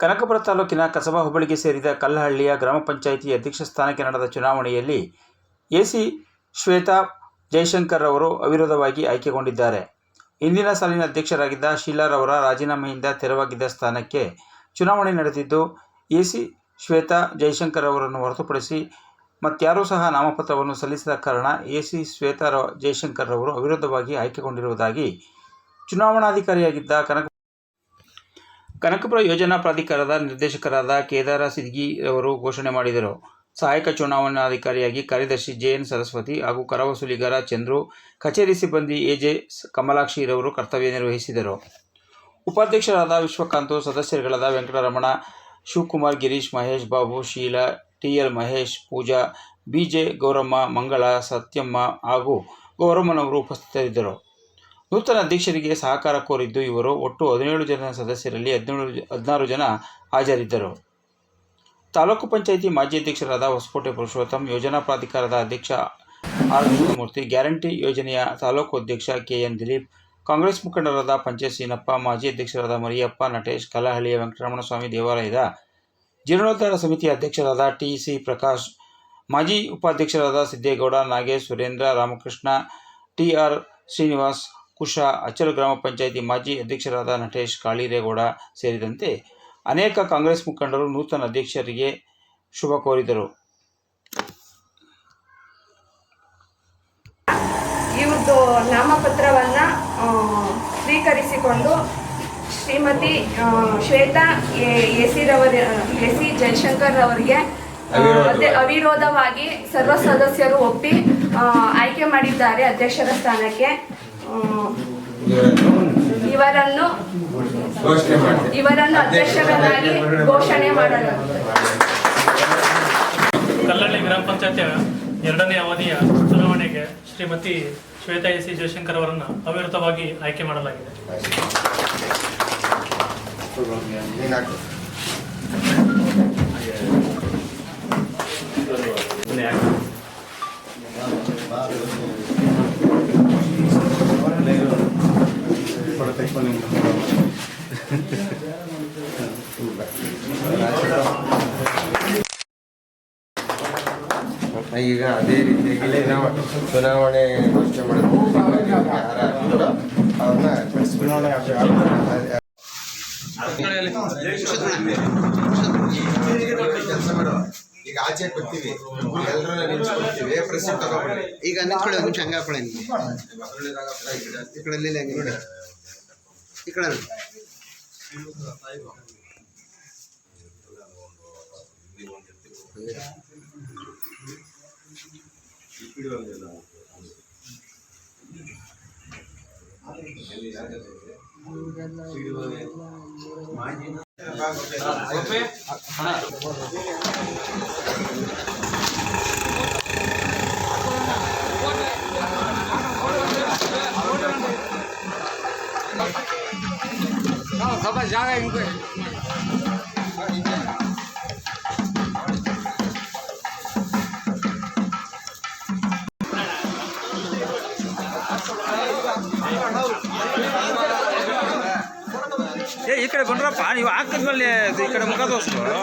ಕನಕಪುರ ತಾಲೂಕಿನ ಕಸಬಾ ಹೋಬಳಿಗೆ ಸೇರಿದ ಕಲ್ಲಹಳ್ಳಿಯ ಗ್ರಾಮ ಪಂಚಾಯಿತಿ ಅಧ್ಯಕ್ಷ ಸ್ಥಾನಕ್ಕೆ ನಡೆದ ಚುನಾವಣೆಯಲ್ಲಿ ಎಸಿ ಶ್ವೇತಾ ಜಯಶಂಕರ್ ಅವರು ಅವಿರೋಧವಾಗಿ ಆಯ್ಕೆಗೊಂಡಿದ್ದಾರೆ. ಹಿಂದಿನ ಸಾಲಿನ ಅಧ್ಯಕ್ಷರಾಗಿದ್ದ ಶೀಲಾರವರ ರಾಜೀನಾಮೆಯಿಂದ ತೆರವಾಗಿದ್ದ ಸ್ಥಾನಕ್ಕೆ ಚುನಾವಣೆ ನಡೆದಿದ್ದು, ಎಸಿ ಶ್ವೇತಾ ಜಯಶಂಕರ್ ಅವರನ್ನು ಹೊರತುಪಡಿಸಿ ಮತ್ಯಾರೂ ಸಹ ನಾಮಪತ್ರವನ್ನು ಸಲ್ಲಿಸದ ಕಾರಣ ಎಸಿ ಶ್ವೇತಾ ಜೈಶಂಕರ್ ಅವರು ಅವಿರೋಧವಾಗಿ ಆಯ್ಕೆಗೊಂಡಿರುವುದಾಗಿ ಚುನಾವಣಾಧಿಕಾರಿಯಾಗಿದ್ದ ಕನಕ ಕನಕಪುರ ಯೋಜನಾ ಪ್ರಾಧಿಕಾರದ ನಿರ್ದೇಶಕರಾದ ಕೇದಾರ ಸಿದ್ಗಿ ಅವರು ಘೋಷಣೆ ಮಾಡಿದರು. ಸಹಾಯಕ ಚುನಾವಣಾಧಿಕಾರಿಯಾಗಿ ಕಾರ್ಯದರ್ಶಿ ಜೆಎನ್ ಸರಸ್ವತಿ ಹಾಗೂ ಕರವಸೂಲಿಗಾರ ಚಂದ್ರು, ಕಚೇರಿ ಸಿಬ್ಬಂದಿ ಎಜೆ ಕಮಲಾಕ್ಷಿರವರು ಕರ್ತವ್ಯ ನಿರ್ವಹಿಸಿದರು. ಉಪಾಧ್ಯಕ್ಷರಾದ ವಿಶ್ವಕಾಂತ್, ಸದಸ್ಯರುಗಳಾದ ವೆಂಕಟರಮಣ, ಶಿವಕುಮಾರ್, ಗಿರೀಶ್, ಮಹೇಶ್ ಬಾಬು, ಶೀಲಾ ಟಿಎಲ್ ಮಹೇಶ್, ಪೂಜಾ ಬಿಜೆ ಗೌರಮ್ಮ, ಮಂಗಳ, ಸತ್ಯಮ್ಮ ಹಾಗೂ ಗೌರಮ್ಮನವರು ಉಪಸ್ಥಿತರಿದ್ದರು. ನೂತನ ಅಧ್ಯಕ್ಷರಿಗೆ ಸಹಕಾರ ಕೋರಿದ್ದು ಇವರು ಒಟ್ಟು ಹದಿನೇಳು ಜನ ಸದಸ್ಯರಲ್ಲಿ ಹದಿನೇಳು ಹದಿನಾರು ಜನ ಹಾಜರಿದ್ದರು. ತಾಲೂಕು ಪಂಚಾಯಿತಿ ಮಾಜಿ ಅಧ್ಯಕ್ಷರಾದ ಹೊಸಕೋಟೆ ಪುರುಷೋತ್ತಮ್, ಯೋಜನಾ ಪ್ರಾಧಿಕಾರದ ಅಧ್ಯಕ್ಷ ಆರ್ ಮೂರ್ತಿ ಗ್ಯಾರಂಟಿ ಯೋಜನೆಯ ತಾಲೂಕು ಅಧ್ಯಕ್ಷ ಕೆ ಎನ್ ದಿಲೀಪ್, ಕಾಂಗ್ರೆಸ್ ಮುಖಂಡರಾದ ಪಂಚಾಯತ್ ಸೀನಪ್ಪ, ಮಾಜಿ ಅಧ್ಯಕ್ಷರಾದ ಮರಿಯಪ್ಪ, ನಟೇಶ್, ಕಲಹಳ್ಳಿಯ ವೆಂಕಟರಮಣಸ್ವಾಮಿ, ದೇವಾಲಯದ ಜೀರ್ಣೋದ್ಧಾರ ಸಮಿತಿಯ ಅಧ್ಯಕ್ಷರಾದ ಟಿ ಸಿ ಪ್ರಕಾಶ್, ಮಾಜಿ ಉಪಾಧ್ಯಕ್ಷರಾದ ಸಿದ್ದೇಗೌಡ, ನಾಗೇಶ್, ಸುರೇಂದ್ರ, ರಾಮಕೃಷ್ಣ ಟಿಆರ್ ಶ್ರೀನಿವಾಸ್ ಕುಶ ಅಚ್ಚಲು ಗ್ರಾಮ ಪಂಚಾಯಿತಿ ಮಾಜಿ ಅಧ್ಯಕ್ಷರಾದ ನಟೇಶ್ ಕಾಳಿರೇಗೌಡ ಸೇರಿದಂತೆ ಅನೇಕ ಕಾಂಗ್ರೆಸ್ ಮುಖಂಡರು ನೂತನ ಅಧ್ಯಕ್ಷರಿಗೆ ಶುಭ ಕೋರಿದರು. ಇವ್ರದ್ದು ನಾಮಪತ್ರವನ್ನ ಸ್ವೀಕರಿಸಿಕೊಂಡು ಶ್ರೀಮತಿ ಶ್ವೇತಾ ಎಸಿ ರವರ ಎಸಿ ಜಯಶಂಕರ್ ಅವರಿಗೆ ಅವಿರೋಧವಾಗಿ. ಸರ್ವ ಸದಸ್ಯರು ಒಪ್ಪಿ ಆಯ್ಕೆ ಮಾಡಿದ್ದಾರೆ ಅಧ್ಯಕ್ಷರ ಸ್ಥಾನಕ್ಕೆ. ಇವರನ್ನು ಇವರನ್ನು ಅಧ್ಯಕ್ಷರನ್ನಾಗಿ ಘೋಷಣೆ ಮಾಡಲಾಗುತ್ತದೆ. ಕಲ್ಲಳ್ಳಿ ಗ್ರಾಮ ಪಂಚಾಯತಿಯ ಎರಡನೇ ಅವಧಿಯ ಚುನಾವಣೆಗೆ ಶ್ರೀಮತಿ ಶ್ವೇತಾ ಎಸ್ ಸಿ ಜಯಶಂಕರ್ ಅವರನ್ನು ಅವಿರತವಾಗಿ ಆಯ್ಕೆ ಮಾಡಲಾಗಿದೆ. ಈಗ ಅದೇ ರೀತಿಯಾಗಿ ನಾವು ಚುನಾವಣೆ ಘೋಷಣೆ ಕೆಲಸ ಮಾಡುವ ಈಗ ಆಚೆ ಕೊಡ್ತೀವಿ ಎಲ್ಲರೂ ನಿಲ್ಸ್ಕೊಳ್ತೀವಿ ಪ್ರೆಸಿಡೆಂಟ್ ತಗೊಂಡ್ಬಿಡಿ ಈಗ ನಿಂತ್ಕೊಳ್ಳಿ ಒಂದು ನಿಮಿಷ ಹಂಗೆ ಹಾಕೊಳ್ಳಿ ನಿಮಗೆ. ಈ ಕಡೆ ಇಲ್ಲಿ ಹಂಗೆ ನೋಡಿ. ಈ ಕಡೆ ನೋಡಿ. ಏ ಈ ಕಡೆ ಬಂದ್ರಪ್ಪ ನೀವು ಹಾಕಿದ್ಮೇಲೆ ಈ ಕಡೆ ಮುಖ ತೋರಿಸ್ಕೊಂಡು.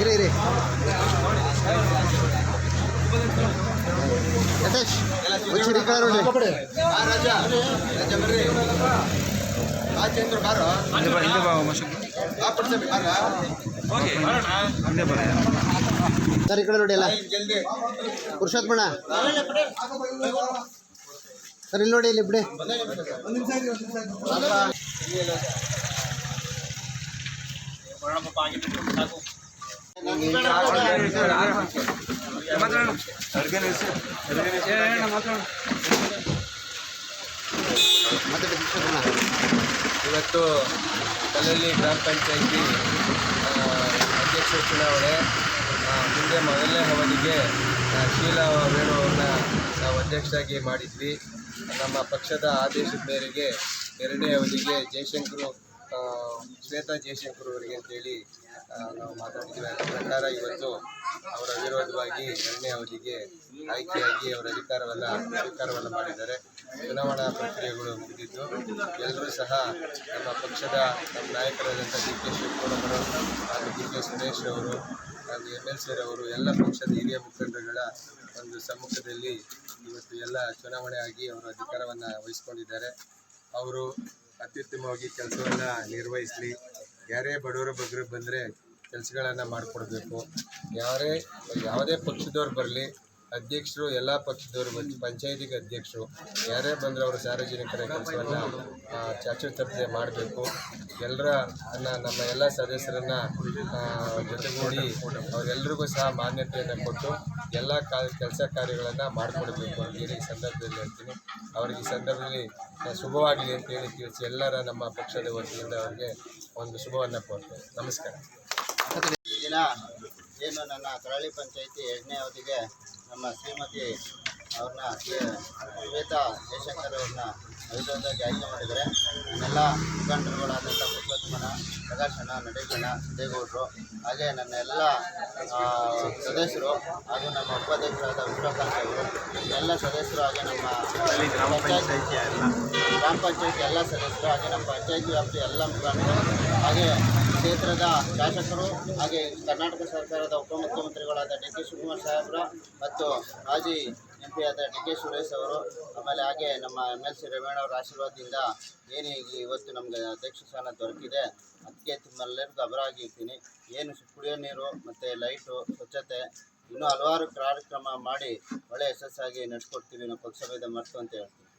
ಇರಿ ಇರಿ. ಯತೇಶ್ ಒಂಚೂರು ಈ ಕಡೆ. ನೋಡಿ ಆ ರಾಜ ರಾಜ ಬರ್ರಿ. ಆ ಚಂದ್ರ ಬಾರೋ ಹಿಂದೆ ಬಾ ಹಿಂದೆ ಬಾ ಮಶಂಕ. ಆ ಪಡ್ಸಬಿ ಬಾರ ಹಿಂದೆ ಬರ ಸರ್ ಈ ಕಡೆ ನೋಡಿ ಎಲ್ಲ. ಪುರುಷೋತ್ಮಣ್ಣ ಪುರುಷೋತ್ತಮಣ್ಣ. ಸರ್ ನೋಡಿ, ಇಲ್ಲಿ ಬಿಡಿ. ಇವತ್ತು ಕಲ್ಲಲ್ಲಿ ಗ್ರಾಮ ಪಂಚಾಯಿತಿ ಅಧ್ಯಕ್ಷ ಚುನಾವಣೆ ಮುಂದೆ ಮೊದಲನೇ ಅವಧಿಗೆ ಶೀಲಾ ವೇಣು ಅವ್ರನ್ನ ನಾವು ಅಧ್ಯಕ್ಷರಾಗಿ ಮಾಡಿದ್ವಿ. ನಮ್ಮ ಪಕ್ಷದ ಆದೇಶದ ಮೇರೆಗೆ ಎರಡನೇ ಅವಧಿಗೆ ಜಯಶಂಕರು ಶ್ವೇತಾ ಜಯಶಂಕರ್ ಅವರಿಗೆ ಅಂತೇಳಿ ನಾವು ಮಾತಾಡ್ತೀವಿ. ಅದರ ಪ್ರಕಾರ ಇವತ್ತು ಅವರ ವಿರೋಧವಾಗಿ ಎರಡನೇ ಅವಧಿಗೆ ಆಯ್ಕೆಯಾಗಿ ಅವರ ಅಧಿಕಾರವನ್ನು ಸ್ವೀಕಾರವನ್ನು ಮಾಡಿದ್ದಾರೆ. ಚುನಾವಣಾ ಪ್ರಕ್ರಿಯೆಗಳು ಮುಗಿದಿದ್ದು, ಎಲ್ಲರೂ ಸಹ ನಮ್ಮ ಪಕ್ಷದ ನಮ್ಮ ನಾಯಕರಾದಂಥ ಡಿ ಕೆ ಶಿವಕುಮಾರ್ ಹಾಗೂ ಡಿ ಕೆ ಸುರೇಶ್ ಅವರು ಹಾಗೂ ಎಂ ಎಲ್ ಸಿ ಅವರು ಎಲ್ಲ ಪಕ್ಷದ ಹಿರಿಯ ಮುಖಂಡರುಗಳ ಒಂದು ಸಮ್ಮುಖದಲ್ಲಿ ಇವತ್ತು ಎಲ್ಲ ಚುನಾವಣೆ ಆಗಿ ಅವರು ಅಧಿಕಾರವನ್ನು ವಹಿಸ್ಕೊಂಡಿದ್ದಾರೆ. ಅವರು ಅತ್ಯುತ್ತಮವಾಗಿ ಕೆಲಸವನ್ನು ನಿರ್ವಹಿಸಲಿ. ಯಾರೇ ಬಡವರ ಬಗ್ಗೆ ಬಂದರೆ ಕೆಲಸಗಳನ್ನು ಮಾಡಿಕೊಡ್ಬೇಕು. ಯಾರೇ, ಯಾವುದೇ ಪಕ್ಷದವ್ರು ಬರಲಿ ಅಧ್ಯಕ್ಷರು, ಎಲ್ಲ ಪಕ್ಷದವರು ಬಂದು, ಪಂಚಾಯತಿಗೆ ಅಧ್ಯಕ್ಷರು, ಯಾರೇ ಬಂದರೂ ಅವರು ಸಾರ್ವಜನಿಕರ ಕೆಲಸವನ್ನು ಚಾಚು ತಪ್ಪದೆ ಮಾಡಬೇಕು. ಎಲ್ಲರ ನಮ್ಮ ಎಲ್ಲ ಸದಸ್ಯರನ್ನು ಜೊತೆಗೂಡಿ ಅವರೆಲ್ಲರಿಗೂ ಸಹ ಮಾನ್ಯತೆಯನ್ನು ಕೊಟ್ಟು, ಎಲ್ಲ ಕಾ ಕೆಲಸ ಕಾರ್ಯಗಳನ್ನು ಮಾಡಿಕೊಡ್ಬೇಕು ಅಂತ ಹೇಳಿ ಈ ಸಂದರ್ಭದಲ್ಲಿ ಹೇಳ್ತೀನಿ. ಅವ್ರಿಗೆ ಈ ಸಂದರ್ಭದಲ್ಲಿ ಶುಭವಾಗಲಿ ಅಂತೇಳಿ ತಿಳಿಸಿ ಎಲ್ಲರ ನಮ್ಮ ಪಕ್ಷದ ವತಿಯಿಂದ ಅವರಿಗೆ ಒಂದು ಶುಭವನ್ನು ಕೋರ್ತೇನೆ ನಮಸ್ಕಾರ. ಏನು ನನ್ನ ಕರಳಿ ಪಂಚಾಯಿತಿ ಎರಡನೇ ಅವಧಿಗೆ ನಮ್ಮ ಶ್ರೀಮತಿ ಅವ್ರನ್ನ ಶ್ವೇತಾ ಜಯಶಂಕರ್ ಅವ್ರನ್ನ ಅವಿರೋಧವಾಗಿ ಆಯ್ಕೆ ಮಾಡಿದರೆ ನನ್ನೆಲ್ಲ ಮುಖಂಡರುಗಳಾದಂಥ ಪುಷ್ಪತ್ಮನ ಪ್ರದರ್ಶನ ನಡೆಗಣ್ಣ ದೇಗೌಡರು ಹಾಗೆ ನನ್ನ ಎಲ್ಲ ಸದಸ್ಯರು ಹಾಗೂ ನಮ್ಮ ಉಪಾಧ್ಯಕ್ಷರಾದ ವಿಶ್ವಕಾಂತ್ ಅವರು ಎಲ್ಲ ಸದಸ್ಯರು ಹಾಗೆ ನಮ್ಮ ಗ್ರಾಮ ಪಂಚಾಯತ್ ಗ್ರಾಮ ಪಂಚಾಯತಿ ಎಲ್ಲ ಸದಸ್ಯರು ಹಾಗೆ ನಮ್ಮ ಪಂಚಾಯತಿ ವ್ಯಾಪ್ತಿ ಎಲ್ಲ ಮುಖಂಡರು ಹಾಗೆ ಕ್ಷೇತ್ರದ ಶಾಸಕರು ಹಾಗೆ ಕರ್ನಾಟಕ ಸರ್ಕಾರದ ಉಪಮುಖ್ಯಮಂತ್ರಿಗಳಾದ ಡಿ ಕೆ ಶಿವಕುಮಾರ್ ಸಾಹೇಬ್ರ ಮತ್ತು ಮಾಜಿ ಎಂ ಪಿ ಆದ ಡಿ ಕೆ ಸುರೇಶ್ ಅವರು, ಆಮೇಲೆ ಹಾಗೆ ನಮ್ಮ ಎಂ ಎಲ್ ಸಿ ರೇವಣ್ಣ ಅವರ ಆಶೀರ್ವಾದದಿಂದ ಏನೇ ಇವತ್ತು ನಮಗೆ ಅಧ್ಯಕ್ಷ ಸ್ಥಾನ ದೊರಕಿದೆ, ಅದಕ್ಕೆ ನಿಮ್ಮೆಲ್ಲರಿಗೂ ಅಬರಾಗಿರ್ತೀನಿ ಏನು ಕುಡಿಯೋ ನೀರು ಮತ್ತು ಲೈಟು, ಸ್ವಚ್ಛತೆ, ಇನ್ನೂ ಹಲವಾರು ಕಾರ್ಯಕ್ರಮ ಮಾಡಿ ಒಳ್ಳೆಯ ಯಶಸ್ಸಾಗಿ ನಡೆಸ್ಕೊಡ್ತೀವಿ ನಾವು ಪಕ್ಷಭೇದ ಮರೆತು ಅಂತ ಹೇಳ್ತೀನಿ.